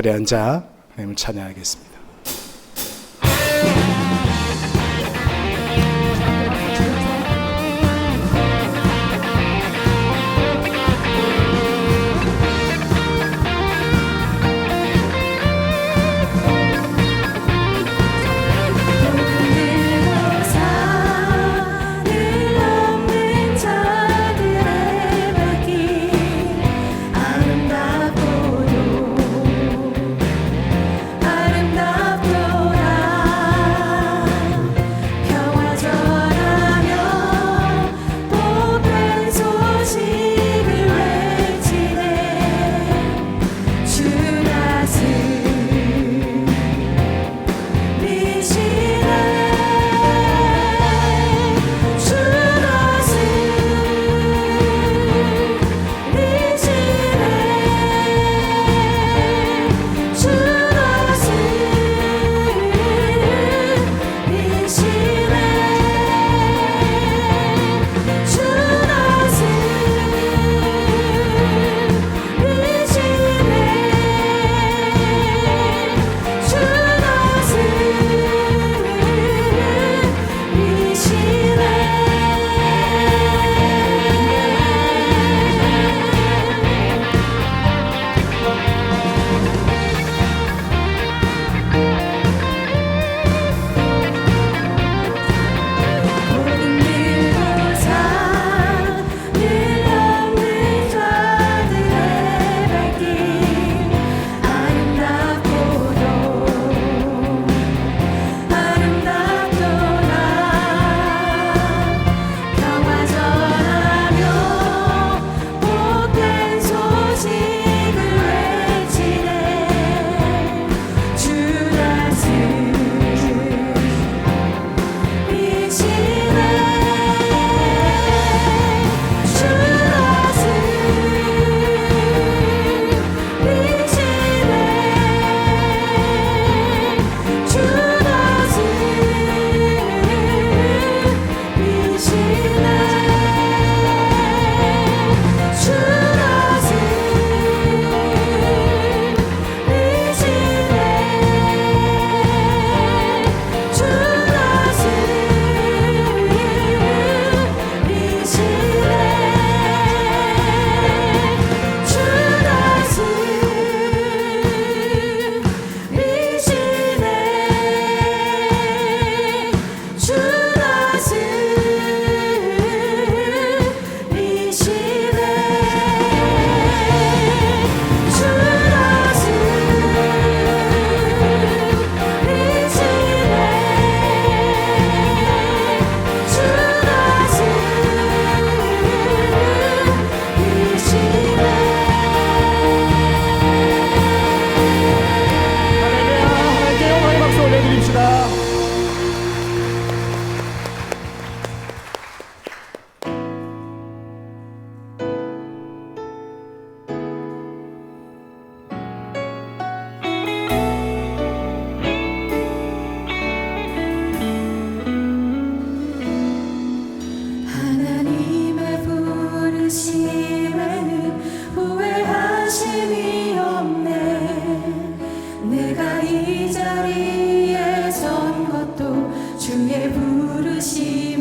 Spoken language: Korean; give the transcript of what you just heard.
자리에 앉아 하나님을 찬양하겠습니다. 드립시다. 하나님의 부르심에는 후회하심이 없네 내가 이 자리 것도 주의 부르심이라.